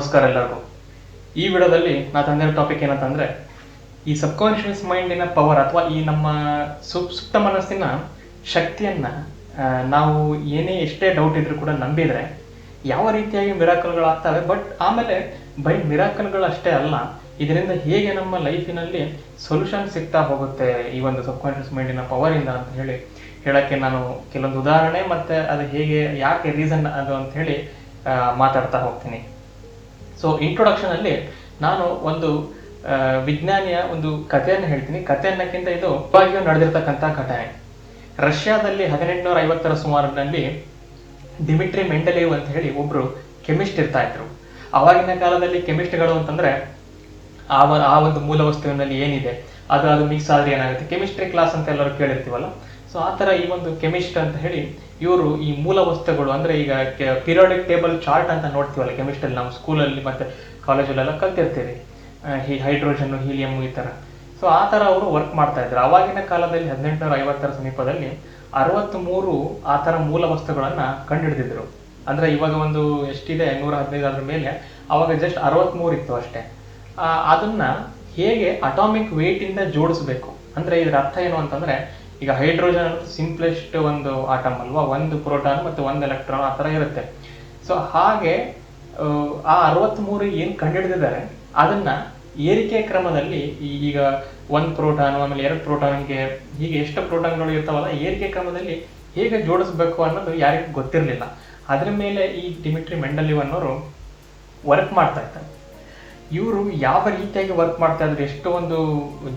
ನಮಸ್ಕಾರ ಎಲ್ಲರಿಗೂ. ಈ ವಿಡಿಯೋದಲ್ಲಿ ನಾ ತಂದಿರೋ ಟಾಪಿಕ್ ಏನಂತಂದ್ರೆ, ಈ ಸಬ್ಕಾನ್ಷಿಯಸ್ ಮೈಂಡಿನ ಪವರ್ ಅಥವಾ ಈ ನಮ್ಮ ಸುಪ್ ಸುಪ್ತ ಮನಸ್ಸಿನ ಶಕ್ತಿಯನ್ನ ನಾವು ಏನೇ ಎಷ್ಟೇ ಡೌಟ್ ಇದ್ರೂ ಕೂಡ ನಂಬಿದ್ರೆ, ಯಾವ ರೀತಿಯಾಗಿ ಮಿರಾಕಲ್ಗಳಾಗ್ತವೆ ಬಟ್ ಆಮೇಲೆ ಬೈ ಮಿರಾಕಲ್ಗಳು ಅಷ್ಟೇ ಅಲ್ಲ, ಇದರಿಂದ ಹೇಗೆ ನಮ್ಮ ಲೈಫಿನಲ್ಲಿ ಸೊಲ್ಯೂಷನ್ ಸಿಗ್ತಾ ಹೋಗುತ್ತೆ ಈ ಒಂದು ಸಬ್ಕಾನ್ಷಿಯಸ್ ಮೈಂಡಿನ ಪವರಿಂದ ಅಂತ ಹೇಳಿ ಹೇಳಕ್ಕೆ ನಾನು ಕೆಲವೊಂದು ಉದಾಹರಣೆ ಮತ್ತೆ ಅದು ಹೇಗೆ, ಯಾಕೆ ರೀಸನ್ ಅದು ಅಂತ ಹೇಳಿ ಮಾತಾಡ್ತಾ ಹೋಗ್ತೀನಿ. ಸೊ ಇಂಟ್ರೊಡಕ್ಷನಲ್ಲಿ ನಾನು ಒಂದು ವಿಜ್ಞಾನಿಯ ಒಂದು ಕಥೆಯನ್ನು ಹೇಳ್ತೀನಿ. ಕಥೆ ಅನ್ನಕ್ಕಿಂತ ಇದು ಇವಾಗಿಯೂ ನಡೆದಿರ್ತಕ್ಕಂಥ ಘಟನೆ ರಷ್ಯಾದಲ್ಲಿ ಹದಿನೆಂಟುನೂರ ಐವತ್ತರ ಸುಮಾರಿನಲ್ಲಿ ಡಿಮಿಟ್ರಿ ಮೆಂಡಲೇವ್ ಅಂತ ಹೇಳಿ ಒಬ್ರು ಕೆಮಿಸ್ಟ್ ಇರ್ತಾ ಇದ್ರು. ಅವಾಗಿನ ಕಾಲದಲ್ಲಿ ಕೆಮಿಸ್ಟ್ಗಳು ಅಂತಂದ್ರೆ ಆ ಆ ಒಂದು ಮೂಲ ವಸ್ತುವಿನಲ್ಲಿ ಏನಿದೆ? ಅದು ಅದು ಮಿಕ್ಸ್ ಆದ್ರೆ ಏನಾಗುತ್ತೆ? ಕೆಮಿಸ್ಟ್ರಿ ಕ್ಲಾಸ್ ಅಂತ ಎಲ್ಲರೂ ಕೇಳಿರ್ತೀವಲ್ಲ? ಸೊ ಆ ಥರ ಈ ಒಂದು ಕೆಮಿಸ್ಟ್ ಅಂತ ಹೇಳಿ ಇವರು ಈ ಮೂಲ ವಸ್ತುಗಳು, ಅಂದ್ರೆ ಈಗ ಪಿರಿಯಾಡಿಕ್ ಟೇಬಲ್ ಚಾರ್ಟ್ ಅಂತ ನೋಡ್ತೀವಲ್ಲ ಕೆಮಿಸ್ಟ್ರಲ್ಲಿ ನಾವು ಸ್ಕೂಲಲ್ಲಿ ಮತ್ತೆ ಕಾಲೇಜಲ್ಲೆಲ್ಲ ಕಲ್ತಿರ್ತೀವಿ. ಈ ಹೈಡ್ರೋಜನ್ ಹೀಲಿಯಂ ಈ ಥರ. ಸೊ ಆ ಥರ ಅವರು ವರ್ಕ್ ಮಾಡ್ತಾ ಇದ್ರು. ಅವಾಗಿನ ಕಾಲದಲ್ಲಿ ಹದಿನೆಂಟುನೂರ ಐವತ್ತರ ಸಮೀಪದಲ್ಲಿ ಅರವತ್ತ್ಮೂರು ಆ ಥರ ಮೂಲ ವಸ್ತುಗಳನ್ನ ಕಂಡುಹಿಡಿದಿದ್ರು. ಅಂದ್ರೆ ಇವಾಗ ಒಂದು ಎಷ್ಟಿದೆ ನೂರ ಹದಿನೈದು ಅದ್ರ ಮೇಲೆ, ಅವಾಗ ಜಸ್ಟ್ ಅರವತ್ತ್ಮೂರು ಇತ್ತು ಅಷ್ಟೇ. ಅದನ್ನು ಹೇಗೆ ಅಟಾಮಿಕ್ ವೇಟ್ ಇಂದ ಜೋಡಿಸ್ಬೇಕು? ಅಂದ್ರೆ ಇದರ ಅರ್ಥ ಏನು ಅಂತಂದ್ರೆ ಈಗ ಹೈಡ್ರೋಜನ್ ಸಿಂಪ್ಲೆಸ್ಟ್ ಒಂದು ಆಟಮ್ ಅಲ್ವಾ? ಒಂದು ಪ್ರೋಟಾನ್ ಮತ್ತು ಒಂದು ಎಲೆಕ್ಟ್ರಾನ್ ಆ ಥರ ಇರುತ್ತೆ. ಸೊ ಹಾಗೆ ಆ, ಆ ಅರವತ್ತ್ಮೂರು ಏನು ಕಂಡುಹಿಡಿದಿದ್ದಾರೆ ಅದನ್ನ ಏರಿಕೆ ಕ್ರಮದಲ್ಲಿ ಈಗ ಒಂದು ಪ್ರೋಟಾನ್ ಆಮೇಲೆ ಎರಡು ಪ್ರೋಟಾನ್ಗೆ ಹೀಗೆ ಎಷ್ಟು ಪ್ರೋಟಾನ್ಗಳು ಇರ್ತಾವಲ್ಲ ಏರಿಕೆ ಕ್ರಮದಲ್ಲಿ ಹೇಗೆ ಜೋಡಿಸ್ಬೇಕು ಅನ್ನೋದು ಯಾರಿಗೂ ಗೊತ್ತಿರಲಿಲ್ಲ. ಅದರ ಮೇಲೆ ಈ ಡಿಮಿಟ್ರಿ ಮೆಂಡಲಿವ್ ಅನ್ನೋರು ವರ್ಕ್ ಮಾಡ್ತಾ ಇದ್ದಾರೆ. ಇವರು ಯಾವ ರೀತಿಯಾಗಿ ವರ್ಕ್ ಮಾಡ್ತಾ ಇದ್ರು ಒಂದು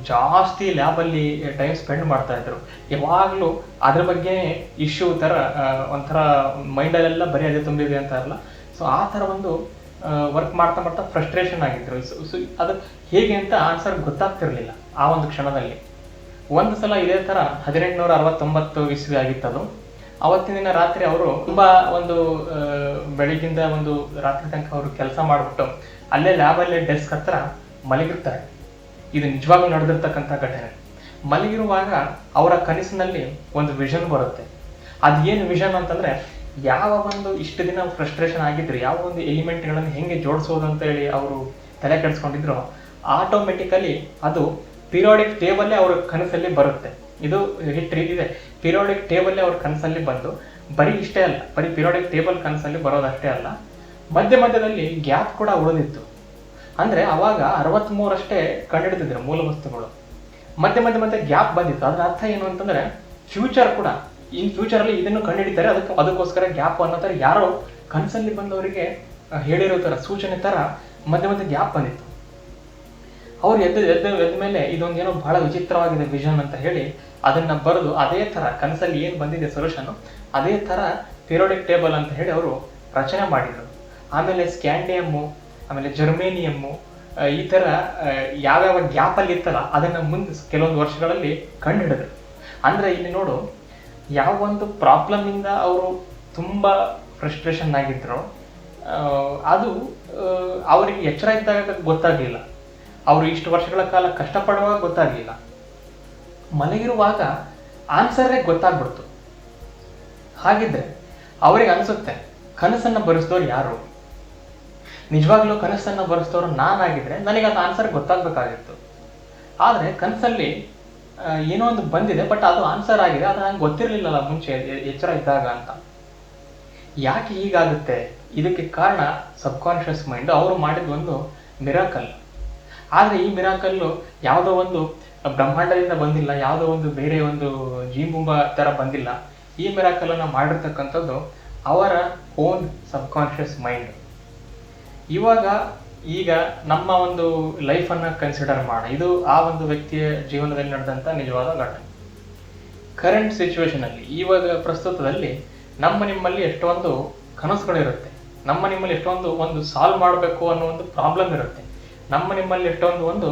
ಜಾಸ್ತಿ ಲ್ಯಾಬಲ್ಲಿ ಟೈಮ್ ಸ್ಪೆಂಡ್ ಮಾಡ್ತಾ ಇದ್ರು. ಯಾವಾಗಲೂ ಅದ್ರ ಬಗ್ಗೆ ಇಶ್ಯೂ ಥರ ಒಂಥರ ಮೈಂಡಲ್ಲೆಲ್ಲ ಬರೀ ಅದೇ ತುಂಬಿದೆ ಅಂತ ಅಲ್ಲ. ಸೊ ಆ ಥರ ಒಂದು ವರ್ಕ್ ಮಾಡ್ತಾ ಮಾಡ್ತಾ ಫ್ರಸ್ಟ್ರೇಷನ್ ಆಗಿದ್ರು. ಸೊ ಅದು ಹೇಗೆ ಅಂತ ಆನ್ಸರ್ ಗೊತ್ತಾಗ್ತಿರ್ಲಿಲ್ಲ ಆ ಒಂದು ಕ್ಷಣದಲ್ಲಿ. ಒಂದು ಸಲ ಇದೇ ಥರ ಹದಿನೆಂಟುನೂರ ಅರವತ್ತೊಂಬತ್ತು ಇಸ್ವಿ ಆಗಿತ್ತದು ಅವತ್ತಿನ ದಿನ ರಾತ್ರಿ ಅವರು ತುಂಬಾ ಒಂದು ಬೆಳಿಗ್ಗಿಂದ ಒಂದು ರಾತ್ರಿ ತನಕ ಅವರು ಕೆಲಸ ಮಾಡಿಬಿಟ್ಟು ಅಲ್ಲೇ ಲ್ಯಾಬಲ್ಲೇ ಡೆಸ್ಕ್ ಹತ್ರ ಮಲಗಿರ್ತಾರೆ. ಇದು ನಿಜವಾಗ್ಲೂ ನಡೆದಿರ್ತಕ್ಕಂಥ ಘಟನೆ. ಮಲಗಿರುವಾಗ ಅವರ ಕನಸಿನಲ್ಲಿ ಒಂದು ವಿಷನ್ ಬರುತ್ತೆ. ಅದೇನು ವಿಷನ್ ಅಂತಂದ್ರೆ ಯಾವ ಒಂದು ಇಷ್ಟು ದಿನ ಫ್ರಸ್ಟ್ರೇಷನ್ ಆಗಿದ್ರು, ಯಾವ ಒಂದು ಎಲಿಮೆಂಟ್ಗಳನ್ನು ಹೆಂಗೆ ಜೋಡಿಸೋದು ಅಂತ ಹೇಳಿ ಅವರು ತಲೆ ಕೆಡಿಸ್ಕೊಂಡಿದ್ರು ಆಟೋಮೆಟಿಕಲಿ ಅದು ಪಿರಿಯಾಡಿಕ್ ಟೇಬಲ್ಲೇ ಅವ್ರ ಕನಸಲ್ಲಿ ಬರುತ್ತೆ. ಇದು ಹಿಟ್ ರೀತಿದೆ. ಪಿರಿಯಾಡಿಕ್ ಟೇಬಲ್ಲೇ ಅವ್ರ ಕನಸಲ್ಲಿ ಬಂದು, ಬರೀ ಇಷ್ಟೇ ಅಲ್ಲ, ಬರೀ ಪಿರಿಯಾಡಿಕ್ ಟೇಬಲ್ ಕನಸಲ್ಲಿ ಬರೋದಷ್ಟೇ ಅಲ್ಲ ಮಧ್ಯ ಮಧ್ಯದಲ್ಲಿ ಗ್ಯಾಪ್ ಕೂಡ ಉಳಿದಿತ್ತು. ಅಂದ್ರೆ ಅವಾಗ ಅರವತ್ತ್ಮೂರಷ್ಟೇ ಕಂಡುಹಿಡಿದಿದ್ರು ಮೂಲ ವಸ್ತುಗಳು. ಮಧ್ಯ ಮಧ್ಯ ಮಧ್ಯೆ ಗ್ಯಾಪ್ ಬಂದಿತ್ತು. ಅದರ ಅರ್ಥ ಏನು ಅಂತಂದ್ರೆ ಫ್ಯೂಚರ್ ಕೂಡ, ಇನ್ ಫ್ಯೂಚರ್ ಅಲ್ಲಿ ಇದನ್ನು ಕಂಡುಹಿಡಿತಾರೆ, ಅದಕ್ಕೆ ಅದಕ್ಕೋಸ್ಕರ ಗ್ಯಾಪ್ ಅನ್ನೋ ಥರ ಯಾರೋ ಕನಸಲ್ಲಿ ಬಂದವರಿಗೆ ಹೇಳಿರೋ ತರ ಸೂಚನೆ ತರ ಮಧ್ಯ ಮಧ್ಯೆ ಗ್ಯಾಪ್ ಬಂದಿತ್ತು. ಅವ್ರು ಎದ್ದು ಎದ್ದು, ಎದ್ದ ಮೇಲೆ ಇದೊಂದೇನೋ ಬಹಳ ವಿಚಿತ್ರವಾಗಿದೆ ವಿಷನ್ ಅಂತ ಹೇಳಿ ಅದನ್ನ ಬರೆದು ಅದೇ ತರ ಕನಸಲ್ಲಿ ಏನು ಬಂದಿದೆ ಸೊಲ್ಯೂಷನ್ ಅದೇ ತರ ಪಿರಿಯೋಡಿಕ್ ಟೇಬಲ್ ಅಂತ ಹೇಳಿ ಅವರು ರಚನೆ ಮಾಡಿದ್ರು. ಆಮೇಲೆ ಸ್ಕ್ಯಾಂಡಿಯಮ್ಮು ಆಮೇಲೆ ಜರ್ಮೇನಿಯಮ್ಮು ಈ ಥರ ಯಾವ್ಯಾವ ಗ್ಯಾಪ್ ಅಲ್ಲಿ ಇತ್ತಲ್ಲ ಅದನ್ನು ಮುಂದೆ ಕೆಲವೊಂದು ವರ್ಷಗಳಲ್ಲಿ ಕಂಡುಹಿಡಿದ್ರು. ಅಂದರೆ ಇಲ್ಲಿ ನೋಡು, ಯಾವ ಒಂದು ಪ್ರಾಬ್ಲಮ್ ಇಂದ ಅವರು ತುಂಬ ಫ್ರಸ್ಟ್ರೇಷನ್ ಆಗಿದ್ರು ಅದು ಅವರಿಗೆ ಎಚ್ಚರ ಇದ್ದಾಗ ಗೊತ್ತಾಗ್ಲಿಲ್ಲ. ಅವರು ಇಷ್ಟು ವರ್ಷಗಳ ಕಾಲ ಕಷ್ಟಪಡುವಾಗ ಗೊತ್ತಾಗಲಿಲ್ಲ. ಮಲಗಿರುವಾಗ ಆನ್ಸರೇ ಗೊತ್ತಾಗ್ಬಿಡ್ತು. ಹಾಗಿದ್ರೆ, ಅವರಿಗೆ ಅನಿಸುತ್ತೆ, ಕನಸನ್ನು ಬರೆಸಿದವ್ರು ಯಾರು? ನಿಜವಾಗ್ಲೂ ಕನಸನ್ನ ಬರೆಸಿದವರು ನಾನಾಗಿದ್ರೆ ನನಗೆ ಅದು ಆನ್ಸರ್ ಗೊತ್ತಾಗಬೇಕಾಗಿತ್ತು. ಆದ್ರೆ ಕನಸಲ್ಲಿ ಏನೋ ಒಂದು ಬಂದಿದೆ ಬಟ್ ಅದು ಆನ್ಸರ್ ಆಗಿದೆ, ಅದು ನಂಗೆ ಗೊತ್ತಿರಲಿಲ್ಲಲ್ಲ ಮುಂಚೆ ಎಚ್ಚರ ಇದ್ದಾಗ ಅಂತ. ಯಾಕೆ ಹೀಗಾಗುತ್ತೆ? ಇದಕ್ಕೆ ಕಾರಣ ಸಬ್ಕಾನ್ಷಿಯಸ್ ಮೈಂಡ್ ಅವರು ಮಾಡಿದ ಒಂದು ಮಿರಾಕಲ್ ಆದ್ರೆ ಈ ಮಿರಾಕಲ್ಲು ಯಾವುದೋ ಒಂದು ಬ್ರಹ್ಮಾಂಡದಿಂದ ಬಂದಿಲ್ಲ, ಯಾವುದೋ ಒಂದು ಬೇರೆ ಒಂದು ಜೀಂಬುಂಬ ತರ ಬಂದಿಲ್ಲ. ಈ ಮಿರಾಕಲನ್ನು ಮಾಡಿರ್ತಕ್ಕಂಥದ್ದು ಅವರ ಓನ್ ಸಬ್ಕಾನ್ಷಿಯಸ್ ಮೈಂಡ್ ಇವಾಗ ಈಗ ನಮ್ಮ ಒಂದು ಲೈಫನ್ನು ಕನ್ಸಿಡರ್ ಮಾಡೋಣ ಇದು ಆ ಒಂದು ವ್ಯಕ್ತಿಯ ಜೀವನದಲ್ಲಿ ನಡೆದಂಥ ನಿಜವಾದ ಘಟನೆ. ಕರೆಂಟ್ ಸಿಚುವೇಶನ್ ಅಲ್ಲಿ, ಇವಾಗ ಪ್ರಸ್ತುತದಲ್ಲಿ ನಮ್ಮ ನಿಮ್ಮಲ್ಲಿ ಎಷ್ಟೊಂದು ಕನಸುಗಳಿರುತ್ತೆ. ನಮ್ಮ ನಿಮ್ಮಲ್ಲಿ ಎಷ್ಟೊಂದು ಒಂದು ಸಾಲ್ವ್ ಮಾಡಬೇಕು ಅನ್ನೋ ಒಂದು ಪ್ರಾಬ್ಲಮ್ ಇರುತ್ತೆ. ನಮ್ಮ ನಿಮ್ಮಲ್ಲಿ ಎಷ್ಟೊಂದು ಒಂದು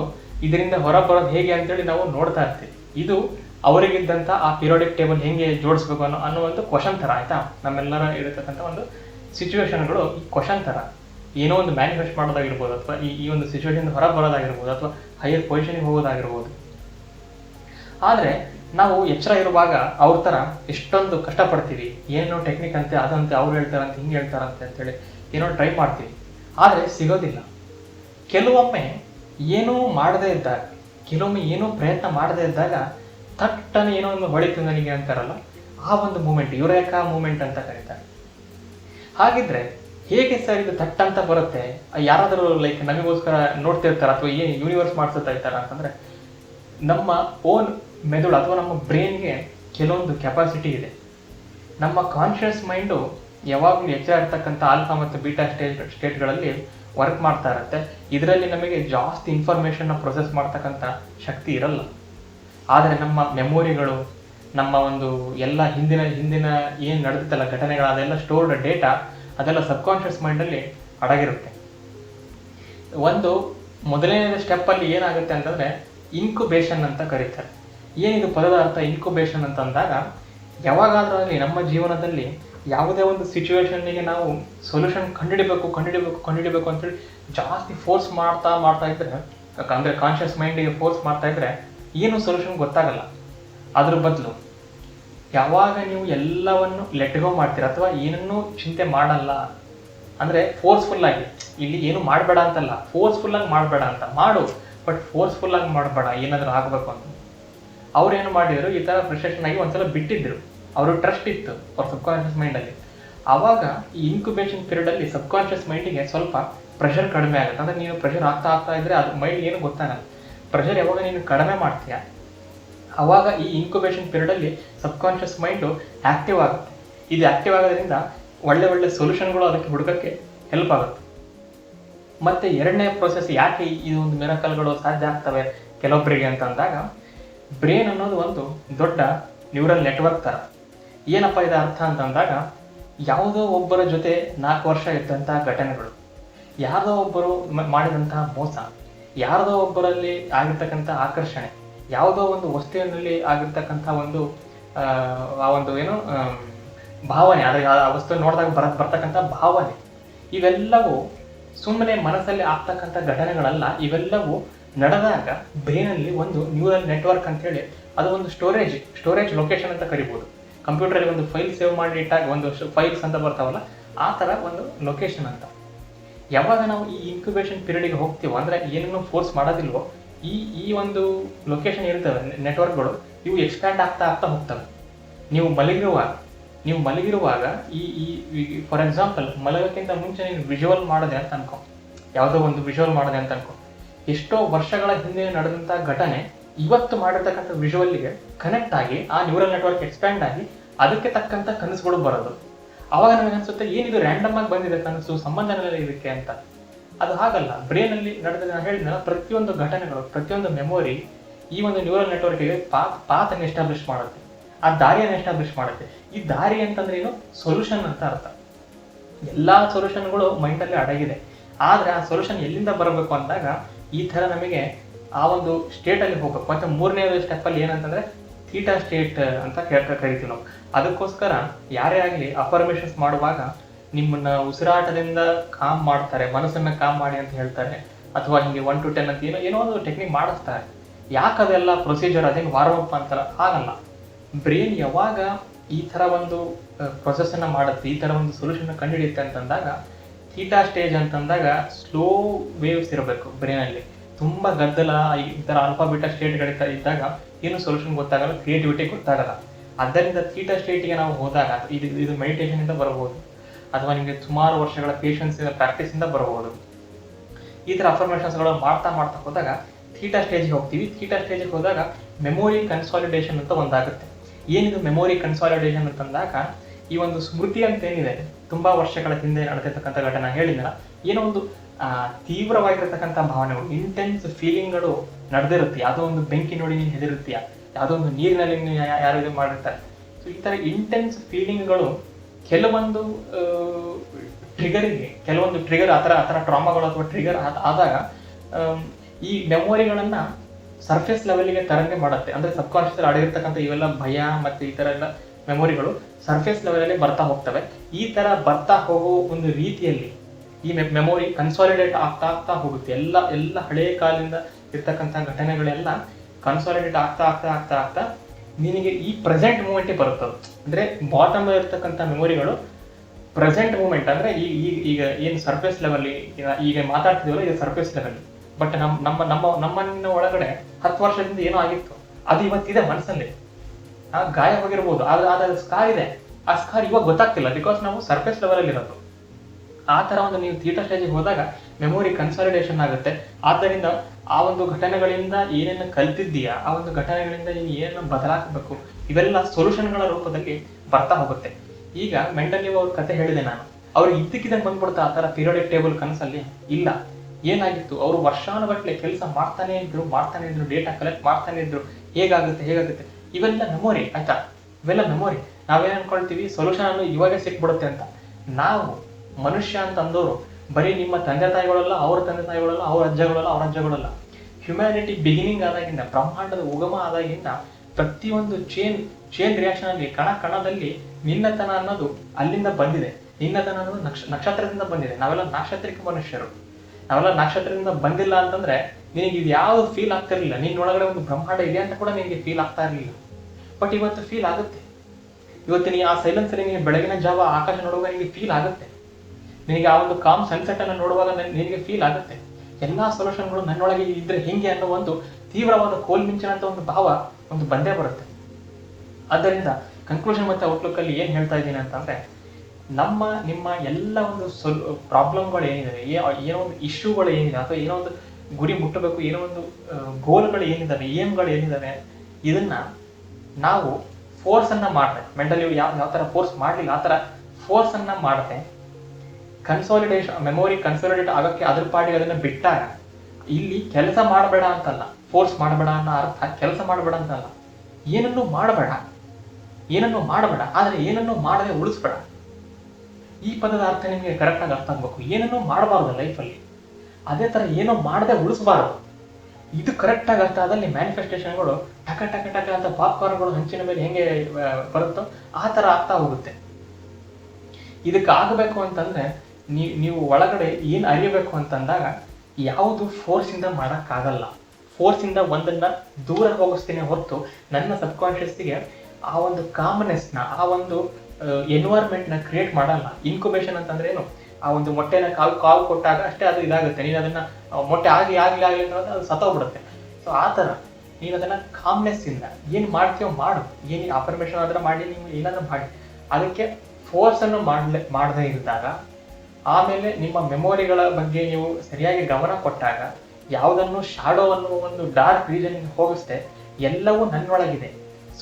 ಇದರಿಂದ ಹೊರ ಬರೋದು ಹೇಗೆ ಅಂತೇಳಿ ನಾವು ನೋಡ್ತಾ ಇರ್ತೀವಿ. ಇದು ಅವರಿಗಿದ್ದಂಥ ಆ ಪಿರಿಯೋಡಿಕ್ ಟೇಬಲ್ ಹೆಂಗೆ ಜೋಡಿಸ್ಬೇಕು ಅನ್ನೋ ಅನ್ನೋ ಒಂದು ಕ್ವಶನ್ ಥರ, ಆಯ್ತಾ? ನಮ್ಮೆಲ್ಲರ ಇರತಕ್ಕಂಥ ಒಂದು ಸಿಚುವೇಶನ್ಗಳು ಈ ಕ್ವಶನ್ ಥರ. ಏನೋ ಒಂದು ಮ್ಯಾನಿಫೆಸ್ಟ್ ಮಾಡೋದಾಗಿರ್ಬೋದು ಅಥವಾ ಈ ಈ ಒಂದು ಸಿಚುವೇಶನ್ ಹೊರಗೆ ಬರೋದಾಗಿರ್ಬೋದು ಅಥವಾ ಹೈಯರ್ ಪೊಸಿಷನ್ಗೆ ಹೋಗೋದಾಗಿರ್ಬೋದು. ಆದರೆ ನಾವು ಎಚ್ಚರ ಇರುವಾಗ ಅವ್ರ ಥರ ಎಷ್ಟೊಂದು ಕಷ್ಟಪಡ್ತೀವಿ, ಏನೋ ಟೆಕ್ನಿಕ್ ಅಂತೆ, ಅದಂತೆ, ಅವ್ರು ಹೇಳ್ತಾರಂತೆ, ಹಿಂಗೆ ಹೇಳ್ತಾರಂತೆ ಅಂತೇಳಿ ಏನೋ ಟ್ರೈ ಮಾಡ್ತೀವಿ. ಆದರೆ ಸಿಗೋದಿಲ್ಲ. ಕೆಲವೊಮ್ಮೆ ಏನೂ ಮಾಡದೇ ಇದ್ದಾಗ, ಕೆಲವೊಮ್ಮೆ ಏನೂ ಪ್ರಯತ್ನ ಮಾಡದೇ ಇದ್ದಾಗ ತಟ್ಟನೆ ಏನೋ ಒಂದು ಹೊಳಿತು ನನಗೆ ಅಂತಾರಲ್ಲ, ಆ ಒಂದು ಮೂಮೆಂಟ್ ಯುರೇಕಾ ಮೂಮೆಂಟ್ ಅಂತ ಕರೀತಾರೆ. ಹಾಗಿದ್ರೆ ಹೇಗೆ ಸರ್ ಇದು ಥಟ್ ಅಂತ ಬರುತ್ತೆ? ಯಾರಾದರೂ ಲೈಕ್ ನಮಗೋಸ್ಕರ ನೋಡ್ತಿರ್ತಾರೆ? ಅಥವಾ ಏನು ಯೂನಿವರ್ಸ್ ಮಾಡಿಸ್ತಾ ಇರ್ತಾರ ಅಂತಂದ್ರೆ, ನಮ್ಮ ಓನ್ ಮೆದುಳು ಅಥವಾ ನಮ್ಮ ಬ್ರೈನ್ಗೆ ಕೆಲವೊಂದು ಕೆಪಾಸಿಟಿ ಇದೆ. ನಮ್ಮ ಕಾನ್ಷಿಯಸ್ ಮೈಂಡು ಯಾವಾಗಲೂ ಎಚ್ಚರ ಇರ್ತಕ್ಕಂಥ ಆಲ್ಫಾ ಮತ್ತು ಬೀಟಾ ಸ್ಟೇಜ್ ಸ್ಟೇಟ್ಗಳಲ್ಲಿ ವರ್ಕ್ ಮಾಡ್ತಾ ಇರುತ್ತೆ. ಇದರಲ್ಲಿ ನಮಗೆ ಜಾಸ್ತಿ ಇನ್ಫಾರ್ಮೇಷನ್ನ ಪ್ರೊಸೆಸ್ ಮಾಡ್ತಕ್ಕಂಥ ಶಕ್ತಿ ಇರಲ್ಲ. ಆದರೆ ನಮ್ಮ ಮೆಮೊರಿಗಳು ನಮ್ಮ ಒಂದು ಎಲ್ಲ ಹಿಂದಿನ ಹಿಂದಿನ ಏನು ನಡೆದಿತ್ತಲ್ಲ ಘಟನೆಗಳು, ಅದೆಲ್ಲ ಸ್ಟೋರ್ಡ್ ಡೇಟಾ ಅದೆಲ್ಲ ಸಬ್ಕಾನ್ಷಿಯಸ್ ಮೈಂಡಲ್ಲಿ ಅಡಗಿರುತ್ತೆ. ಒಂದು ಮೊದಲನೇ ಸ್ಟೆಪ್ಪಲ್ಲಿ ಏನಾಗುತ್ತೆ ಅಂತಂದರೆ ಇನ್ಕುಬೇಷನ್ ಅಂತ ಕರೀತಾರೆ. ಏನಿದು ಪದದ ಅರ್ಥ ಇನ್ಕುಬೇಷನ್ ಅಂತ ಅಂದಾಗ ಯಾವಾಗಾದ್ರೂ ಆಗಲಿ ನಮ್ಮ ಜೀವನದಲ್ಲಿ ಯಾವುದೇ ಒಂದು ಸಿಚುವೇಶನ್ನಿಗೆ ನಾವು ಸೊಲ್ಯೂಷನ್ ಕಂಡುಹಿಡಬೇಕು ಕಂಡುಹಿಡಬೇಕು ಕಂಡುಹಿಡಬೇಕು ಅಂತೇಳಿ ಜಾಸ್ತಿ ಫೋರ್ಸ್ ಮಾಡ್ತಾ ಮಾಡ್ತಾ ಇದ್ರೆ, ಅಂದರೆ ಕಾನ್ಷಿಯಸ್ ಮೈಂಡಿಗೆ ಫೋರ್ಸ್ ಮಾಡ್ತಾ ಇದ್ರೆ ಏನು ಸೊಲ್ಯೂಷನ್ ಗೊತ್ತಾಗಲ್ಲ. ಅದ್ರ ಬದಲು ಯಾವಾಗ ನೀವು ಎಲ್ಲವನ್ನು ಲೆಟ್ಗೋ ಮಾಡ್ತೀರ ಅಥವಾ ಏನನ್ನೂ ಚಿಂತೆ ಮಾಡಲ್ಲ? ಅಂದರೆ ಫೋರ್ಸ್ಫುಲ್ ಆಗಿ, ಇಲ್ಲಿ ಏನು ಮಾಡಬೇಡ ಅಂತಲ್ಲ ಫೋರ್ಸ್ಫುಲ್ ಆಗಿ ಮಾಡಬೇಡ ಅಂತ ಮಾಡು ಬಟ್ ಫೋರ್ಸ್ಫುಲ್ ಆಗಿ ಮಾಡಬೇಡ, ಏನಾದರೂ ಆಗಬೇಕು ಅಂತ. ಅವ್ರು ಏನು ಮಾಡಿದ್ರು, ಈ ಥರ ಫ್ರಸ್ಟ್ರೇಷನ್ ಆಗಿ ಒಂದ್ಸಲ ಬಿಟ್ಟಿದ್ರು. ಅವರು ಟ್ರಸ್ಟ್ ಇತ್ತು ಅವ್ರ ಸಬ್ಕಾನ್ಷಿಯಸ್ ಮೈಂಡಲ್ಲಿ ಆವಾಗ ಈ ಇನ್ಕ್ಯುಬೇಷನ್ ಪೀರಿಯಡಲ್ಲಿ ಸಬ್ಕಾನ್ಷಿಯಸ್ ಮೈಂಡಿಗೆ ಸ್ವಲ್ಪ ಪ್ರೆಷರ್ ಕಡಿಮೆ ಆಗುತ್ತೆ. ಅಂದರೆ ನೀವು ಪ್ರೆಷರ್ ಆಗ್ತಾ ಆಗ್ತಾ ಇದ್ರೆ ಅದು ಮೈಂಡ್ ಏನು ಗೊತ್ತಾಗಲ್ಲ. ಪ್ರೆಷರ್ ಯಾವಾಗ ನೀನು ಕಡಿಮೆ ಮಾಡ್ತೀಯ? ಆವಾಗ ಈ ಇನ್ಕ್ಯುಬೇಷನ್ ಪೀರಿಯಡಲ್ಲಿ ಸಬ್ಕಾನ್ಷಿಯಸ್ ಮೈಂಡು ಆ್ಯಕ್ಟಿವ್ ಆಗುತ್ತೆ. ಇದು ಆ್ಯಕ್ಟಿವ್ ಆಗೋದ್ರಿಂದ ಒಳ್ಳೆ ಒಳ್ಳೆ ಸೊಲ್ಯೂಷನ್ಗಳು ಅದಕ್ಕೆ ಹುಡುಕಕ್ಕೆ ಹೆಲ್ಪ್ ಆಗುತ್ತೆ. ಮತ್ತೆ ಎರಡನೇ ಪ್ರೊಸೆಸ್ ಯಾಕೆ ಈ ಒಂದು ಮಿರಕಲ್ಗಳು ಸಾಧ್ಯ ಆಗ್ತವೆ ಕೆಲವೊಬ್ಬರಿಗೆ ಅಂತ ಅಂದಾಗ ಬ್ರೇನ್ ಅನ್ನೋದು ಒಂದು ದೊಡ್ಡ ನ್ಯೂರಲ್ ನೆಟ್ವರ್ಕ್ ಥರ ಏನಪ್ಪ ಇದು ಅರ್ಥ ಅಂತ ಅಂದಾಗ, ಯಾವುದೋ ಒಬ್ಬರ ಜೊತೆ ನಾಲ್ಕು ವರ್ಷ ಇದ್ದಂತಹ ಘಟನೆಗಳು. ಯಾರದೋ ಒಬ್ಬರು ಮಾಡಿದಂತಹ ಮೋಸ. ಯಾರದೋ ಒಬ್ಬರಲ್ಲಿ ಆಗಿರ್ತಕ್ಕಂಥ ಆಕರ್ಷಣೆ. ಯಾವುದೋ ಒಂದು ವಸ್ತುವಿನಲ್ಲಿ ಆಗಿರ್ತಕ್ಕಂಥ ಒಂದು ಆ, ಒಂದು ಏನು ಭಾವನೆ ಅದ್ರ ಆ ವಸ್ತು ನೋಡಿದಾಗ ಬರ ಬರ್ತಕ್ಕಂಥ ಭಾವನೆ. ಇವೆಲ್ಲವೂ ಸುಮ್ಮನೆ ಮನಸ್ಸಲ್ಲಿ ಆಗ್ತಕ್ಕಂಥ ಘಟನೆಗಳಲ್ಲ. ಇವೆಲ್ಲವೂ ನಡೆದಾಗ ಬ್ರೈನಲ್ಲಿ ಒಂದು ನ್ಯೂರಲ್ ನೆಟ್ವರ್ಕ್ ಅಂತೇಳಿ ಅದು ಒಂದು ಸ್ಟೋರೇಜ್ ಸ್ಟೋರೇಜ್ ಲೊಕೇಶನ್ ಅಂತ ಕರಿಬೋದು. ಕಂಪ್ಯೂಟರಲ್ಲಿ ಒಂದು ಫೈಲ್ ಸೇವ್ ಮಾಡಿ ಇಟ್ಟಾಗ ಒಂದು ಫೈಲ್ಸ್ ಅಂತ ಬರ್ತಾವಲ್ಲ ಆ ಥರ ಒಂದು ಲೊಕೇಶನ್ ಅಂತ. ಯಾವಾಗ ನಾವು ಈ ಇನ್ಕ್ಯುಬೇಷನ್ ಪೀರಿಯಡ್ಗೆ ಹೋಗ್ತೀವೋ ಅಂದರೆ ಏನನ್ನು ಫೋರ್ಸ್ ಮಾಡೋದಿಲ್ವೋ ಈ ಈ ಒಂದು ಲೊಕೇಶನ್ ಇರ್ತವೆ ನೆಟ್ವರ್ಕ್ಗಳು ಇವು ಎಕ್ಸ್ಪ್ಯಾಂಡ್ ಆಗ್ತಾ ಆಗ್ತಾ ಹೋಗ್ತವೆ. ನೀವು ಮಲಗಿರುವಾಗ ನೀವು ಮಲಗಿರುವಾಗ ಈ ಈ ಫಾರ್ ಎಕ್ಸಾಂಪಲ್ ಮಲಗೋಕ್ಕಿಂತ ಮುಂಚೆ ನೀವು ವಿಜುವಲ್ ಮಾಡಿದೆ ಅಂತ ಅನ್ಕೊ. ಯಾವುದೋ ಒಂದು ವಿಜುವಲ್ ಮಾಡಿದೆ ಅಂತ ಅನ್ಕೊ. ಎಷ್ಟೋ ವರ್ಷಗಳ ಹಿಂದೆ ನಡೆದಂಥ ಘಟನೆ, ಇವತ್ತು ಮಾಡಿರ್ತಕ್ಕಂಥ ವಿಜುವಲ್ಗೆ ಕನೆಕ್ಟ್ ಆಗಿ, ಆ ನ್ಯೂರಲ್ ನೆಟ್ವರ್ಕ್ ಎಕ್ಸ್ಪ್ಯಾಂಡ್ ಆಗಿ, ಅದಕ್ಕೆ ತಕ್ಕಂಥ ಕನಸುಗಳು ಬರೋದು. ಅವಾಗ ನನಗೆ ಅನ್ಸುತ್ತೆ ಏನಿದು ರ್ಯಾಂಡಮ್ ಆಗಿ ಬಂದಿದೆ ಕನಸು ಸಂಬಂಧನೇ ಇದಕ್ಕೆ ಅಂತ. ಅದು ಹಾಗಲ್ಲ. ಬ್ರೈನಲ್ಲಿ ನಡೆದ ನಾನು ಹೇಳಿದ್ನಲ್ಲ, ಪ್ರತಿಯೊಂದು ಘಟನೆಗಳು, ಪ್ರತಿಯೊಂದು ಮೆಮೊರಿ ಈ ಒಂದು ನ್ಯೂರಲ್ ನೆಟ್ವರ್ಕ್ಗೆ ಪಾತ್, ಪಾತನ್ನು ಎಸ್ಟಾಬ್ಲಿಷ್ ಮಾಡುತ್ತೆ. ಆ ದಾರಿಯನ್ನು ಎಸ್ಟಾಬ್ಲಿಷ್ ಮಾಡುತ್ತೆ. ಈ ದಾರಿ ಅಂತಂದ್ರೆ ಏನು? ಸೊಲ್ಯೂಷನ್ ಅಂತ ಅರ್ಥ. ಎಲ್ಲಾ ಸೊಲ್ಯೂಷನ್ಗಳು ಮೈಂಡಲ್ಲಿ ಅಡಗಿದೆ. ಆದ್ರೆ ಆ ಸೊಲ್ಯೂಷನ್ ಎಲ್ಲಿಂದ ಬರಬೇಕು ಅಂದಾಗ ಈ ತರ ನಮಗೆ ಆ ಒಂದು ಸ್ಟೇಟಲ್ಲಿ ಹೋಗಬೇಕು. ಮತ್ತೆ ಮೂರನೇ ಸ್ಟೆಪ್ಪಲ್ಲಿ ಏನಂತಂದ್ರೆ ಥೀಟಾ ಸ್ಟೇಟ್ ಅಂತ ಕರಿತೀವಿ ನಾವು. ಅದಕ್ಕೋಸ್ಕರ ಯಾರೇ ಆಗಲಿ ಅಫರ್ಮೇಷನ್ಸ್ ಮಾಡುವಾಗ ನಿಮ್ಮನ್ನ ಉಸಿರಾಟದಿಂದ ಕಾಮ್ ಮಾಡ್ತಾರೆ, ಮನಸ್ಸನ್ನ ಕಾಮ್ ಮಾಡಿ ಅಂತ ಹೇಳ್ತಾರೆ. ಅಥವಾ ಹಿಂಗೆ ಒನ್ ಟು ಟೆನ್ ಅಂತ ಏನೋ ಏನೋ ಒಂದು ಟೆಕ್ನಿಕ್ ಮಾಡಿಸ್ತಾರೆ. ಯಾಕೆ ಅದೆಲ್ಲ ಪ್ರೊಸೀಜರ್ ಅದೇನು ವಾರವಪ್ಪ ಅಂತಾರ ಆಗಲ್ಲ. ಬ್ರೈನ್ ಯಾವಾಗ ಈ ಥರ ಒಂದು ಪ್ರೊಸೆಸ್ಸನ್ನು ಮಾಡುತ್ತೆ, ಈ ಥರ ಒಂದು ಸೊಲ್ಯೂಷನ್ ಕಂಡುಹಿಡಿಯುತ್ತೆ ಅಂತಂದಾಗ ಥೀಟಾ ಸ್ಟೇಜ್ ಅಂತಂದಾಗ ಸ್ಲೋ ವೇವ್ಸ್ ಇರಬೇಕು ಬ್ರೈನಲ್ಲಿ ತುಂಬ ಗದ್ದಲ ಈ ಥರ ಆಲ್ಫಾ ಸ್ಟೇಟ್ಗಳ ಸ್ಟೇಟ್ಗಳಿದ್ದ ಇದ್ದಾಗ ಏನು ಸೊಲ್ಯೂಷನ್ ಗೊತ್ತಾಗಲ್ಲ ಕ್ರಿಯೇಟಿವಿಟಿ ಗೊತ್ತಾಗಲ್ಲ. ಅದರಿಂದ ಥೀಟಾ ಸ್ಟೇಟಿಗೆ ನಾವು ಹೋದಾಗ, ಇದು ಇದು ಮೆಡಿಟೇಷನಿಂದ ಬರಬಹುದು. ಅಥವಾ ನಿಮಗೆ ಸುಮಾರು ವರ್ಷಗಳ ಪೇಷನ್ಸ್ ಪ್ರಾಕ್ಟೀಸಿಂದ ಬರಬಹುದು. ಈ ಥರ ಅಫರ್ಮೇಷನ್ಸ್ಗಳು ಮಾಡ್ತಾ ಮಾಡ್ತಾ ಹೋದಾಗ ಥೀಟಾ ಸ್ಟೇಜ್ಗೆ ಹೋಗ್ತೀವಿ. ಥೀಟಾ ಸ್ಟೇಜಿಗೆ ಹೋದಾಗ ಮೆಮೊರಿ ಕನ್ಸಾಲಿಡೇಷನ್ ಅಂತ ಒಂದಾಗುತ್ತೆ. ಏನಿದು ಮೆಮೊರಿ ಕನ್ಸಾಲಿಡೇಷನ್ ಅಂತಂದಾಗ ಈ ಒಂದು ಸ್ಮೃತಿ ಅಂತ ಏನಿದೆ, ತುಂಬಾ ವರ್ಷಗಳ ಹಿಂದೆ ನಡೆದಿರ್ತಕ್ಕಂಥ ಘಟನೆ ಹೇಳಿದ್ನಲ್ಲ, ಏನೋ ಒಂದು ತೀವ್ರವಾಗಿರ್ತಕ್ಕಂಥ ಭಾವನೆಗಳು ಇಂಟೆನ್ಸ್ ಫೀಲಿಂಗ್ಗಳು ನಡೆದಿರುತ್ತೆ. ಯಾವುದೋ ಒಂದು ಬೆಂಕಿ ನೋಡಿ ನೀನು ಹೆದರುತ್ತೀಯ, ಯಾವುದೋ ಒಂದು ನೀರಿನಲ್ಲಿ ಯಾರು ಇದು ಮಾಡಿರ್ತಾರೆ. ಸೊ ಈ ಥರ ಇಂಟೆನ್ಸ್ ಫೀಲಿಂಗ್ಗಳು ಕೆಲವೊಂದು ಟ್ರಿಗರಿಗೆ ಕೆಲವೊಂದು ಟ್ರಿಗರ್ ಆ ಥರ ಆ ಥರ ಟ್ರಾಮಾಗಳು ಅಥವಾ ಟ್ರಿಗರ್ ಆದಾಗ ಈ ಮೆಮೊರಿಗಳನ್ನು ಸರ್ಫೇಸ್ ಲೆವೆಲ್ಗೆ ತರಂಗೆ ಮಾಡುತ್ತೆ. ಅಂದ್ರೆ ಸಬ್ಕಾನ್ಷಿಯಸ್ ಅಡಗಿರ್ತಕ್ಕಂಥ ಇವೆಲ್ಲ ಭಯ ಮತ್ತು ಈ ಥರ ಎಲ್ಲ ಮೆಮೊರಿಗಳು ಸರ್ಫೇಸ್ ಲೆವೆಲಲ್ಲಿ ಬರ್ತಾ ಹೋಗ್ತವೆ. ಈ ಥರ ಬರ್ತಾ ಹೋಗೋ ಒಂದು ರೀತಿಯಲ್ಲಿ ಈ ಮೆಮೊರಿ ಕನ್ಸಾಲಿಡೇಟ್ ಆಗ್ತಾ ಆಗ್ತಾ ಹೋಗುತ್ತೆ. ಎಲ್ಲ ಎಲ್ಲ ಹಳೆಯ ಕಾಲದಿಂದ ಇರ್ತಕ್ಕಂಥ ಘಟನೆಗಳೆಲ್ಲ ಕನ್ಸಾಲಿಡೇಟ್ ಆಗ್ತಾ ಆಗ್ತಾ ಆಗ್ತಾ ಆಗ್ತಾ ನಿನಗೆ ಈ ಪ್ರೆಸೆಂಟ್ ಮೂಮೆಂಟೇ ಬರುತ್ತೆ ಅಂದ್ರೆ ಬಾಟಮ್ ಇರ್ತಕ್ಕಂಥ ಮೆಮೊರಿಗಳು ಪ್ರೆಸೆಂಟ್ ಮೂಮೆಂಟ್ ಅಂದ್ರೆ ಈ ಈಗ ಈಗ ಏನು ಸರ್ಫೇಸ್ ಲೆವೆಲ್ ಈಗ ಮಾತಾಡ್ತಿದ್ದೀವಲ್ಲ ಇದು ಸರ್ಫೇಸ್ ಲೆವೆಲ್ ಬಟ್ ನಮ್ಮ ನಮ್ಮ ನಮ್ಮ ನಮ್ಮನ್ನ ಒಳಗಡೆ ಹತ್ತು ವರ್ಷದಿಂದ ಏನೋ ಆಗಿತ್ತು. ಅದು ಇವತ್ತಿದೆ ಮನಸ್ಸಲ್ಲಿ. ಆ ಗಾಯ ಹೋಗಿರ್ಬೋದು ಆದ್ರೆ ಅದ್ರ ಸ್ಕಾರ್ ಇದೆ. ಆ ಸ್ಕಾರ್ ಇವಾಗ ಗೊತ್ತಾಗ್ತಿಲ್ಲ ಬಿಕಾಸ್ ನಾವು ಸರ್ಫೇಸ್ ಲೆವೆಲಲ್ಲಿ ಇರೋದು ಆ ಥರ ಒಂದು ನೀವು ಥೀಟಾ ಸ್ಟೇಜಿಗೆ ಹೋದಾಗ ಮೆಮೊರಿ ಕನ್ಸಾಲಿಡೇಷನ್ ಆಗುತ್ತೆ. ಆದ್ದರಿಂದ ಆ ಒಂದು ಘಟನೆಗಳಿಂದ ಏನೇನು ಕಲ್ತಿದ್ದೀಯಾ, ಆ ಒಂದು ಘಟನೆಗಳಿಂದ ನೀನು ಏನನ್ನು ಬದಲಾಗಬೇಕು, ಇವೆಲ್ಲ ಸೊಲ್ಯೂಷನ್ಗಳ ರೂಪದಲ್ಲಿ ಬರ್ತಾ ಹೋಗುತ್ತೆ. ಈಗ ಮೆಂಟಲಿ ಅವ್ರ ಕತೆ ಹೇಳಿದೆ ನಾನು. ಅವ್ರಿಗೆ ಇದ್ದಕ್ಕಿದ್ದಂಗೆ ಬಂದ್ಬಿಡ್ತಾ ಆ ಥರ ಪೀರಿಯಡಿಕ್ ಟೇಬಲ್ ಕನಸಲ್ಲಿ. ಇಲ್ಲ. ಏನಾಗಿತ್ತು? ಅವರು ವರ್ಷಾನುಗಟ್ಟಲೆ ಕೆಲಸ ಮಾಡ್ತಾನೆ ಇದ್ರು ಮಾಡ್ತಾನೆ ಇದ್ರು ಡೇಟಾ ಕಲೆಕ್ಟ್ ಮಾಡ್ತಾನೆ ಇದ್ರು. ಹೇಗಾಗುತ್ತೆ ಹೇಗಾಗುತ್ತೆ? ಇವೆಲ್ಲ ಮೆಮೊರಿ ಆಯ್ತಾ? ಇವೆಲ್ಲ ಮೆಮೊರಿ ನಾವೇನ್ ಅನ್ಕೊಳ್ತೀವಿ? ಸೊಲ್ಯೂಷನ್ ಅನ್ನು ಇವಾಗ ಸಿಕ್ಬಿಡುತ್ತೆ ಅಂತ. ನಾವು ಮನುಷ್ಯ ಅಂತ ಅಂದವರು ಬರೀ ನಿಮ್ಮ ತಂದೆ ತಾಯಿಗಳಲ್ಲ, ಅವ್ರ ತಂದೆ ತಾಯಿಗಳಲ್ಲ, ಅವ್ರ ಅಜ್ಜಗಳಲ್ಲ ಅವ್ರ ಅಜ್ಜಗಳಲ್ಲ. ಹ್ಯುಮ್ಯಾನಿಟಿ ಬಿಗಿನಿಂಗ್ ಆದಾಗಿಂದ, ಬ್ರಹ್ಮಾಂಡದ ಉಗಮ ಆದಾಗಿಂದ, ಪ್ರತಿಯೊಂದು ಚೇನ್ ಚೇನ್ ರಿಯಾಕ್ಷನ್ ಅಲ್ಲಿ, ಕಣ ಕಣದಲ್ಲಿ ನಿನ್ನತನ ಅನ್ನೋದು ಅಲ್ಲಿಂದ ಬಂದಿದೆ. ನಿನ್ನತನ ಅನ್ನೋದು ನಕ್ಷ, ನಕ್ಷತ್ರದಿಂದ ಬಂದಿದೆ. ನಾವೆಲ್ಲ ನಾಕ್ಷತ್ರಿಕ ಮನುಷ್ಯರು. ನಾವೆಲ್ಲ ನಕ್ಷತ್ರದಿಂದ ಬಂದಿಲ್ಲ ಅಂತಂದ್ರೆ, ನಿನಗೆ ಇದು ಯಾವ್ದು ಫೀಲ್ ಆಗ್ತಿರ್ಲಿಲ್ಲ ನಿನ್ನೊಳಗಡೆ ಒಂದು ಬ್ರಹ್ಮಾಂಡ ಇದೆ ಅಂತ ಕೂಡ ನಿನಗೆ ಫೀಲ್ ಆಗ್ತಾ ಇರಲಿಲ್ಲ. ಬಟ್ ಇವತ್ತು ಫೀಲ್ ಆಗುತ್ತೆ. ಇವತ್ತು ನೀ ಆ ಸೈಲೆನ್ಸ್ ನೀನು ಬೆಳಗಿನ ಜಾವ ಆಕಾಶ ನೋಡುವಾಗ ನಿನಗೆ ಫೀಲ್ ಆಗುತ್ತೆ. ನಿನಗೆ ಆ ಒಂದು ಕಾಮ್ ಸನ್ಸೆಟ್ ಅನ್ನು ನೋಡುವಾಗ ನನ್- ನಿನಗೆ ಫೀಲ್ ಆಗುತ್ತೆ. ಎಲ್ಲಾ ಸೊಲ್ಯೂಷನ್ಗಳು ನನ್ನೊಳಗೆ ಇದ್ರೆ ಹೆಂಗೆ ಅನ್ನೋ ಒಂದು ತೀವ್ರವಾದ ಕೋಲ್ ಮಿಂಚಿನಂತ ಒಂದು ಭಾವ ಒಂದು ಬಂದೇ ಬರುತ್ತೆ. ಆದ್ದರಿಂದ ಕನ್ಕ್ಲೂಷನ್ ಮತ್ತೆ ಔಟ್ಲುಕ್ ಅಲ್ಲಿ ಏನ್ ಹೇಳ್ತಾ ಇದ್ದೀನಿ ಅಂತಂದ್ರೆ ನಮ್ಮ, ನಿಮ್ಮ ಎಲ್ಲ ಒಂದು ಸೊಲ್ ಪ್ರಾಬ್ಲಮ್ಗಳು ಏ- ಏನೋ ಒಂದು ಇಶ್ಯೂಗಳು ಏನಿದೆ ಅಥವಾ ಏನೋ ಒಂದು ಗುರಿ ಮುಟ್ಟಬೇಕು, ಏನೋ ಒಂದು ಗೋಲ್ಗಳು ಏನಿದಾವೆ ಏಮ್ಗಳು ಏನಿದಾವೆ, ಇದನ್ನ ನಾವು ಫೋರ್ಸ್ ಅನ್ನ ಮಾಡ್ದೆ ಮೆಂಟಲಿ ಯಾವ ಯಾವ ತರ ಫೋರ್ಸ್ ಮಾಡ್ಲಿಲ್ಲ, ಆ ಫೋರ್ಸ್ ಅನ್ನ ಮಾಡ್ದೆ ಕನ್ಸಾಲಿಡೇಷನ್ ಮೆಮೊರಿ ಕನ್ಸಾಲಿಡೇಟ್ ಆಗಕ್ಕೆ ಅದ್ರ ಪಾಡಿಗೆ ಅದನ್ನ ಬಿಟ್ಟಾಗ ಇಲ್ಲಿ ಕೆಲಸ ಮಾಡಬೇಡ ಅಂತಲ್ಲ ಫೋರ್ಸ್ ಮಾಡಬೇಡ ಅನ್ನೋ ಅರ್ಥ, ಕೆಲಸ ಮಾಡಬೇಡ ಅಂತಲ್ಲ. ಏನನ್ನು ಮಾಡಬೇಡ ಏನನ್ನು ಮಾಡಬೇಡ, ಆದ್ರೆ ಏನನ್ನು ಮಾಡದೆ ಉಳಿಸ್ಬೇಡ. ಈ ಪದದ ಅರ್ಥ ನಿಮಗೆ ಕರೆಕ್ಟ್ ಆಗಿ ಅರ್ಥ ಆಗ್ಬೇಕು. ಏನನ್ನು ಮಾಡಬಾರ್ದು ಲೈಫಲ್ಲಿ ಅದೇ ತರ ಏನೋ ಮಾಡದೆ ಉಳಿಸಬಾರ್ದು. ಇದು ಕರೆಕ್ಟ್ ಆಗಿ ಅರ್ಥ ಆದಲ್ಲಿ ಮ್ಯಾನಿಫೆಸ್ಟೇಷನ್ಗಳು ಟಕ ಟಕ ಟಕ ಅಂತ ಪಾಪ್ಕಾರ್ನ್ಗಳು ಹಂಚಿನ ಮೇಲೆ ಹೆಂಗೆ ಬರುತ್ತೋ ಆ ತರ ಆಗ್ತಾ ಹೋಗುತ್ತೆ. ಇದಕ್ಕೆ ಆಗಬೇಕು ಅಂತಂದ್ರೆ ನೀ- ನೀವು ಒಳಗಡೆ ಏನು ಅರಿಯಬೇಕು ಅಂತಂದಾಗ ಯಾವುದು ಫೋರ್ಸಿಂದ ಫೋರ್ಸ್ ಇಂದ ಒಂದನ್ನ ದೂರ ಹೋಗಿಸ್ತೀನಿ ಹೊರತು ನನ್ನ ಸಬ್ಕಾನ್ಶಿಯಸ್ಗೆ ಆ ಒಂದು ಕಾಮನೆಸ್ನ ಆ ಒಂದು ಎನ್ವೈರ್ಮೆಂಟ್ನ ಕ್ರಿಯೇಟ್ ಮಾಡಲ್ಲ. ಇನ್ಕ್ಯುಬೇಷನ್ ಅಂತಂದ್ರೆ ಏನು? ಆ ಒಂದು ಮೊಟ್ಟೆನ ಕಾಲು ಕಾಲು ಕೊಟ್ಟಾಗ ಅಷ್ಟೇ ಅದು ಇದಾಗುತ್ತೆ. ನೀನು ಅದನ್ನ ಮೊಟ್ಟೆ ಆಗಲಿ ಆಗಲಿ ಆಗಲಿ ಅಂತ ಅದು ಸತ್ತೋಗ್ಬಿಡುತ್ತೆ. ಸೊ ಆ ಥರ ನೀನು ಅದನ್ನ ಕಾಮ್ನೆಸ್ ಇಂದ ಏನ್ ಮಾಡ್ತೀಯೋ ಮಾಡು. ಏನು ಅಫರ್ಮೇಷನ್ ಆದ್ರೆ ಮಾಡಿ ನೀವು ಏನಾದರೂ ಮಾಡಿ. ಅದಕ್ಕೆ ಫೋರ್ಸ್ ಅನ್ನು ಮಾಡ್ಲೆ, ಮಾಡದೇ ಇದ್ದಾಗ ಆಮೇಲೆ ನಿಮ್ಮ ಮೆಮೊರಿಗಳ ಬಗ್ಗೆ ನೀವು ಸರಿಯಾಗಿ ಗಮನ ಕೊಟ್ಟಾಗ, ಯಾವುದನ್ನು ಶಾಡೋ ಅನ್ನೋ ಒಂದು ಡಾರ್ಕ್ ರೀಜನ್ ಹೋಗಿಸ್ದೆ ಎಲ್ಲವೂ ನನ್ನೊಳಗಿದೆ.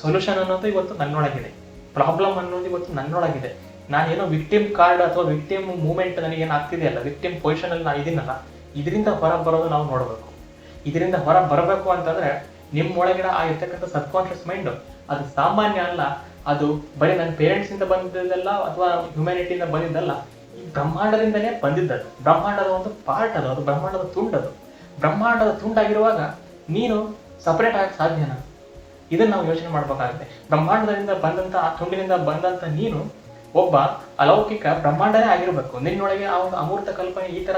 ಸೊಲ್ಯೂಷನ್ ಅನ್ನೋದು ಇವತ್ತು ನನ್ನೊಳಗಿದೆ. ಪ್ರಾಬ್ಲಮ್ ಅನ್ನೋದು ಇವತ್ತು ನನ್ನೊಳಗಿದೆ. ನಾನೇನೋ ವಿಕ್ಟಿಮ್ ಕಾರ್ಡ್ ಅಥವಾ ವಿಕ್ಟಿಮ್ ಮೂಮೆಂಟ್ ನನಗೇನು ಆಗ್ತಿದೆಯಲ್ಲ ವಿಕ್ಟಿಮ್ ಪೊಸಿಷನ್ ಅಲ್ಲಿ ನಾನು ಇದೀನಲ್ಲ, ಇದರಿಂದ ಹೊರ ಬರೋದು ನಾವು ನೋಡಬೇಕು. ಇದರಿಂದ ಹೊರ ಬರಬೇಕು ಅಂತಂದ್ರೆ ನಿಮ್ಮೊಳಗಿನ ಆ ಇರ್ತಕ್ಕಂಥ ಸಬ್ಕಾನ್ಶಿಯಸ್ ಮೈಂಡ್ ಅದು ಸಾಮಾನ್ಯ ಅಲ್ಲ, ಅದು ಬರೀ ನನ್ನ ಪೇರೆಂಟ್ಸ್ ಇಂದ ಬಂದಿದ್ದಲ್ಲ ಅಥವಾ ಹ್ಯುಮ್ಯಾನಿಟಿಯಿಂದ ಬಂದಿದ್ದಲ್ಲ ಈ ಬ್ರಹ್ಮಾಂಡದಿಂದನೇ ಬಂದಿದ್ದದು. ಬ್ರಹ್ಮಾಂಡದ ಒಂದು ಪಾರ್ಟ್ ಅದು ಅದು ಬ್ರಹ್ಮಾಂಡದ ತುಂಡದು ಬ್ರಹ್ಮಾಂಡದ ತುಂಡಾಗಿರುವಾಗ ನೀನು ಸಪರೇಟ್ ಆಗಕ್ಕೆ ಸಾಧ್ಯನಾ? ಇದನ್ನು ನಾವು ಯೋಚನೆ ಮಾಡಬೇಕಾಗುತ್ತೆ. ಬ್ರಹ್ಮಾಂಡದಿಂದ ಬಂದಂತ, ಆ ತುಂಡಿನಿಂದ ಬಂದಂತ ನೀನು ಒಬ್ಬ ಅಲೌಕಿಕ ಬ್ರಹ್ಮಾಂಡನೇ ಆಗಿರ್ಬೇಕು. ನಿನ್ನೊಳಗೆ ಆ ಒಂದು ಅಮೂರ್ತ ಕಲ್ಪನೆ ಈ ತರ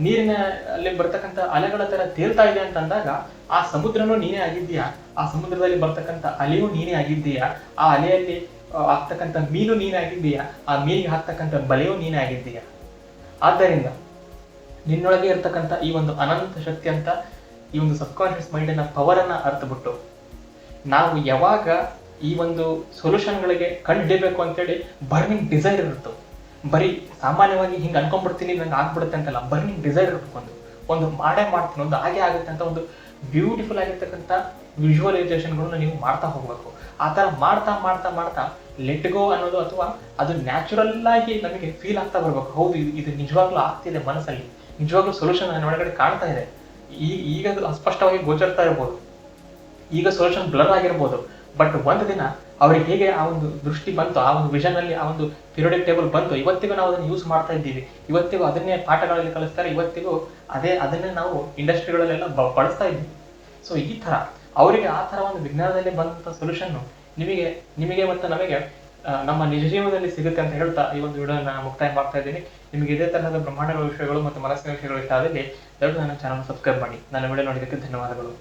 ನೀರಿನ ಅಲ್ಲಿ ಬರ್ತಕ್ಕಂಥ ಅಲೆಗಳ ತರ ತೇಲ್ತಾ ಇದೆ ಅಂತ ಅಂದಾಗ ಆ ಸಮುದ್ರನೂ ನೀನೇ ಆಗಿದ್ದೀಯಾ? ಆ ಸಮುದ್ರದಲ್ಲಿ ಬರ್ತಕ್ಕಂಥ ಅಲೆಯೂ ನೀನೇ ಆಗಿದ್ದೀಯಾ? ಆ ಅಲೆಯಲ್ಲಿ ಆಗ್ತಕ್ಕಂಥ ಮೀನು ನೀನಾಗಿದ್ದೀಯಾ? ಆ ಮೀನಿಗೆ ಹಾಕ್ತಕ್ಕಂಥ ಬಲೆಯೂ ನೀನೇ ಆಗಿದ್ದೀಯಾ ಆದ್ದರಿಂದ ನಿನ್ನೊಳಗೆ ಇರ್ತಕ್ಕಂಥ ಈ ಒಂದು ಅನಂತ ಶಕ್ತಿ ಅಂತ ಈ ಒಂದು ಸಬ್ಕಾನ್ಶಿಯಸ್ ಮೈಂಡಿನ ಪವರ್ ಅನ್ನ ಅರ್ಥಬಿಟ್ಟು ನಾವು ಯಾವಾಗ ಈ ಒಂದು ಸೊಲ್ಯೂಷನ್ಗಳಿಗೆ ಅಂತ ಅಂತೇಳಿ ಬರ್ನಿಂಗ್ ಡಿಸೈರ್ ಇರುತ್ತೆ. ಬರೀ ಸಾಮಾನ್ಯವಾಗಿ ಹಿಂಗೆ ಅನ್ಕೊಂಡ್ಬಿಡ್ತೀನಿ, ನಂಗೆ ಆಗ್ಬಿಡುತ್ತೆ ಅಂತಲ್ಲ, ಬರ್ನಿಂಗ್ ಡಿಸೈರ್ ಇರ್ಬೇಕು ಒಂದು. ಒಂದು ಮಾಡೇ ಮಾಡ್ತೀನಿ, ಒಂದು ಹಾಗೆ ಆಗುತ್ತೆ ಅಂತ ಒಂದು ಬ್ಯೂಟಿಫುಲ್ ಆಗಿರ್ತಕ್ಕಂಥ ವಿಜುವಲೈಸೇಷನ್ಗಳನ್ನ ನೀವು ಮಾಡ್ತಾ ಹೋಗ್ಬೇಕು. ಆ ಥರ ಮಾಡ್ತಾ ಮಾಡ್ತಾ ಮಾಡ್ತಾ ಲೆಟ್ ಗೋ ಅನ್ನೋದು ಅಥವಾ ಅದು ನ್ಯಾಚುರಲ್ ಆಗಿ ನಮಗೆ ಫೀಲ್ ಆಗ್ತಾ ಬರ್ಬೇಕು. ಹೌದು, ಇದು ಇದು ನಿಜವಾಗ್ಲೂ ಆಗ್ತಿದೆ ಮನಸ್ಸಲ್ಲಿ. ನಿಜವಾಗ್ಲೂ ಸೊಲ್ಯೂಷನ್ ನನ್ನ ಒಳಗಡೆ ಕಾಣ್ತಾ ಇದೆ. ಈ ಈಗ ಅಸ್ಪಷ್ಟವಾಗಿ ಗೋಚರ್ತಾ ಇರ್ಬೋದು. ಈಗ ಸೊಲ್ಯೂಷನ್ ಬ್ಲರ್ ಆಗಿರ್ಬೋದು. ಬಟ್ ಒಂದು ದಿನ ಅವ್ರಿಗೆ ಹೇಗೆ ಆ ಒಂದು ದೃಷ್ಟಿ ಬಂತು, ಆ ಒಂದು ವಿಷನ್ ಅಲ್ಲಿ ಆ ಒಂದು ಪಿರಿಯಡಿಕ್ ಟೇಬಲ್ ಬಂತು, ಇವತ್ತಿಗೂ ನಾವು ಅದನ್ನ ಯೂಸ್ ಮಾಡ್ತಾ ಇದ್ದೀವಿ. ಇವತ್ತಿಗೂ ಅದನ್ನೇ ಪಾಠಗಳಲ್ಲಿ ಕಲಿಸ್ತಾರೆ, ಇವತ್ತಿಗೂ ಅದೇ ಅದನ್ನೇ ನಾವು ಇಂಡಸ್ಟ್ರಿಗಳಲ್ಲೆಲ್ಲ ಬಳಸ್ತಾ ಇದ್ದೀವಿ. ಸೊ ಈ ತರ ಅವರಿಗೆ ಆ ತರ ಒಂದು ವಿಜ್ಞಾನದಲ್ಲಿ ಬಂದಂತ ಸೊಲ್ಯೂಷನ್ ನಿಮಗೆ ನಿಮಗೆ ಮತ್ತು ನಮಗೆ ನಮ್ಮ ನಿಜ ಜೀವನದಲ್ಲಿ ಸಿಗುತ್ತೆ ಅಂತ ಹೇಳ್ತಾ ಈ ಒಂದು ವಿಡಿಯೋನ ಮುಕ್ತಾಯ ಮಾಡ್ತಾ ಇದ್ದೀನಿ. ನಿಮಗೆ ಇದೇ ತರಹದ ಬ್ರಹ್ಮಾಂಡಗಳ ವಿಷಯಗಳು ಮತ್ತು ಮನಸ್ಸಿನ ವಿಷಯಗಳು ಇಷ್ಟ ಆದಲ್ಲಿ ದಯವಿಟ್ಟು ನನ್ನ ಚಾನಲ್ ಸಬ್ಸ್ಕ್ರೈಬ್ ಮಾಡಿ. ನನ್ನ ವಿಡಿಯೋ ನೋಡಿದ್ದಕ್ಕೆ ಧನ್ಯವಾದಗಳು.